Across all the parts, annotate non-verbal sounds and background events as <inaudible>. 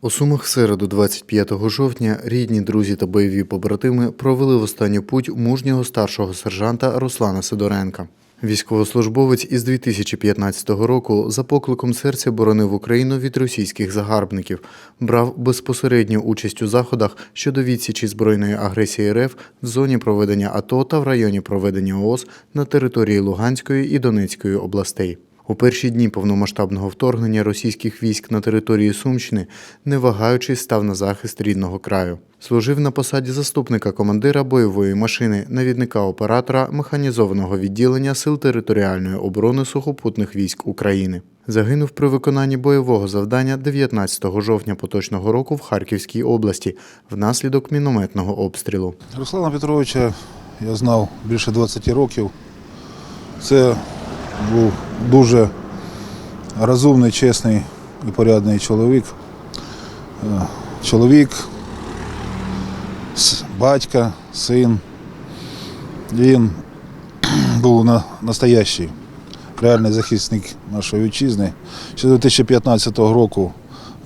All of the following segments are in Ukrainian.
У Сумах в середу, 25 жовтня, рідні, друзі та бойові побратими провели в останню путь мужнього старшого сержанта Руслана Сидоренка. Військовослужбовець із 2015 року за покликом серця боронив Україну від російських загарбників, брав безпосередню участь у заходах щодо відсічі збройної агресії РФ в зоні проведення АТО та в районі проведення ООС на території Луганської і Донецької областей. У перші дні повномасштабного вторгнення російських військ на території Сумщини, не вагаючись, став на захист рідного краю. Служив на посаді заступника командира бойової машини, навідника оператора механізованого відділення Сил територіальної оборони сухопутних військ України. Загинув при виконанні бойового завдання 19 жовтня поточного року в Харківській області внаслідок мінометного обстрілу. Руслана Петровича я знав більше 20 років. Це був дуже розумний, чесний і порядний чоловік. Е, Чоловік, батька, син. Він <clears throat> був на, настоящий, реальний захисник нашої вітчизни. Ще 2015 року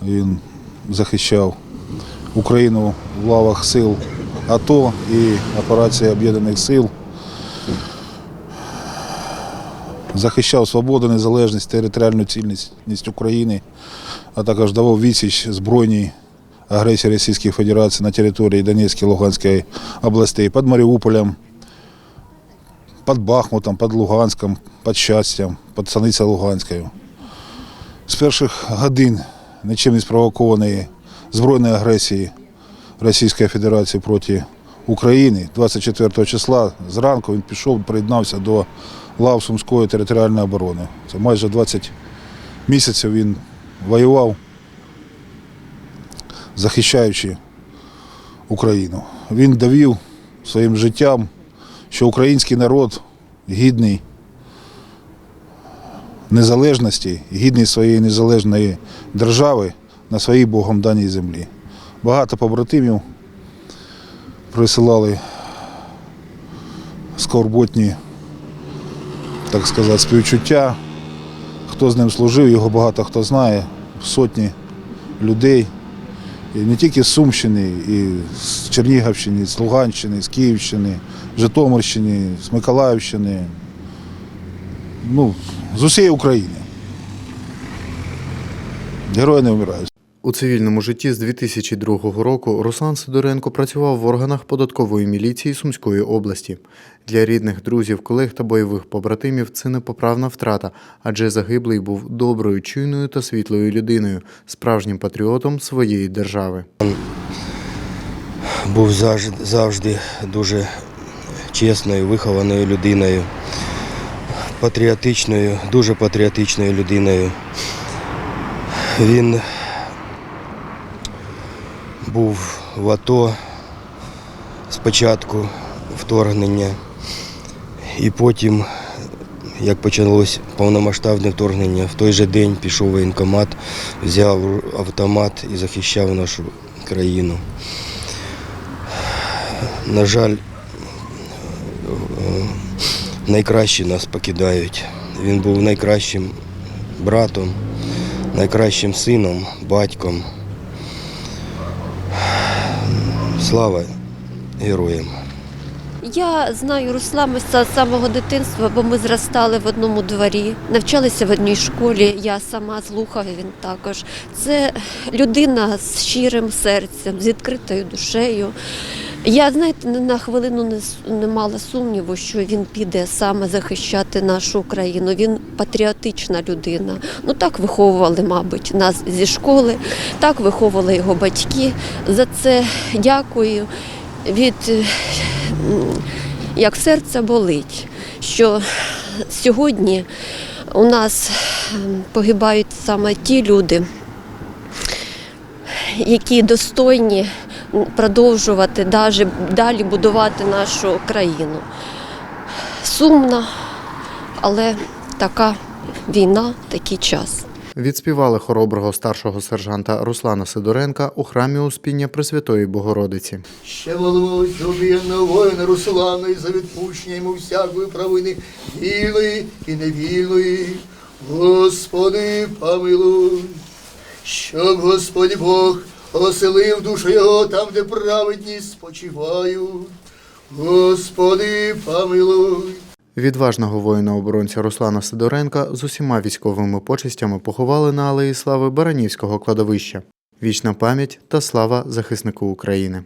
він захищав Україну в лавах сил АТО і операції Об'єднаних сил. Захищав свободу, незалежність, територіальну цільність України, а також давав відсіч збройній агресії Російської Федерації на території Донецької Луганської областей, під Маріуполем, під Бахмутом, під Луганськом, під Щастям, під Станицею Луганською. З перших годин нічим не спровокованої збройної агресії Російської Федерації проти України 24 числа зранку він пішов, приєднався до лав Сумської територіальної оборони. Це майже 20 місяців він воював, захищаючи Україну. Він довів своїм життям, що український народ гідний незалежності, гідний своєї незалежної держави на своїй Богом даній землі. Багато побратимів присилали скорботні, так сказати, співчуття. Хто з ним служив, його багато хто знає, сотні людей. І не тільки з Сумщини, і з Чернігівщини, з Луганщини, з Київщини, Житомирщини, з Миколаївщини. Ну, з усієї України. Герої не вмирають. У цивільному житті з 2002 року Руслан Сидоренко працював в органах податкової міліції Сумської області. Для рідних, друзів, колег та бойових побратимів це непоправна втрата, адже загиблий був доброю, чуйною та світлою людиною, справжнім патріотом своєї держави. був завжди, завжди дуже чесною, вихованою людиною, патріотичною, дуже патріотичною людиною. Він був в АТО спочатку вторгнення, і потім, як почалось повномасштабне вторгнення, в той же день пішов воєнкомат, взяв автомат і захищав нашу країну. На жаль, найкращі нас покидають. Він був найкращим братом, найкращим сином, батьком. Слава героям! Я знаю Руслама з самого дитинства, бо ми зростали в одному дворі, навчалися в одній школі. Я сама слухав він також. Це людина з щирим серцем, з відкритою душею. Я, знаєте, на хвилину не, не мала сумніву, що він піде саме захищати нашу Україну. Він патріотична людина. Ну так виховували, мабуть, нас зі школи, так виховували його батьки. За це дякую. Від е, як серце болить, що сьогодні у нас погибають саме ті люди, які достойні продовжувати даже далі будувати нашу країну. Сумно, але така війна, такий час. Відспівали хороброго старшого сержанта Руслана Сидоренка у храмі Успіння Пресвятої Богородиці. Ще молимось за об'єднаного воїна Руслана і за відпущення йому всякої провини вільної і невільної. Господи, помилуй. щоб Господь Бог оселив душу його там, де праведність спочиваю. Господи, помилуй. Відважного воїна-оборонця Руслана Сидоренка з усіма військовими почестями поховали на Алеї Слави Баранівського кладовища. Вічна пам'ять та слава захиснику України.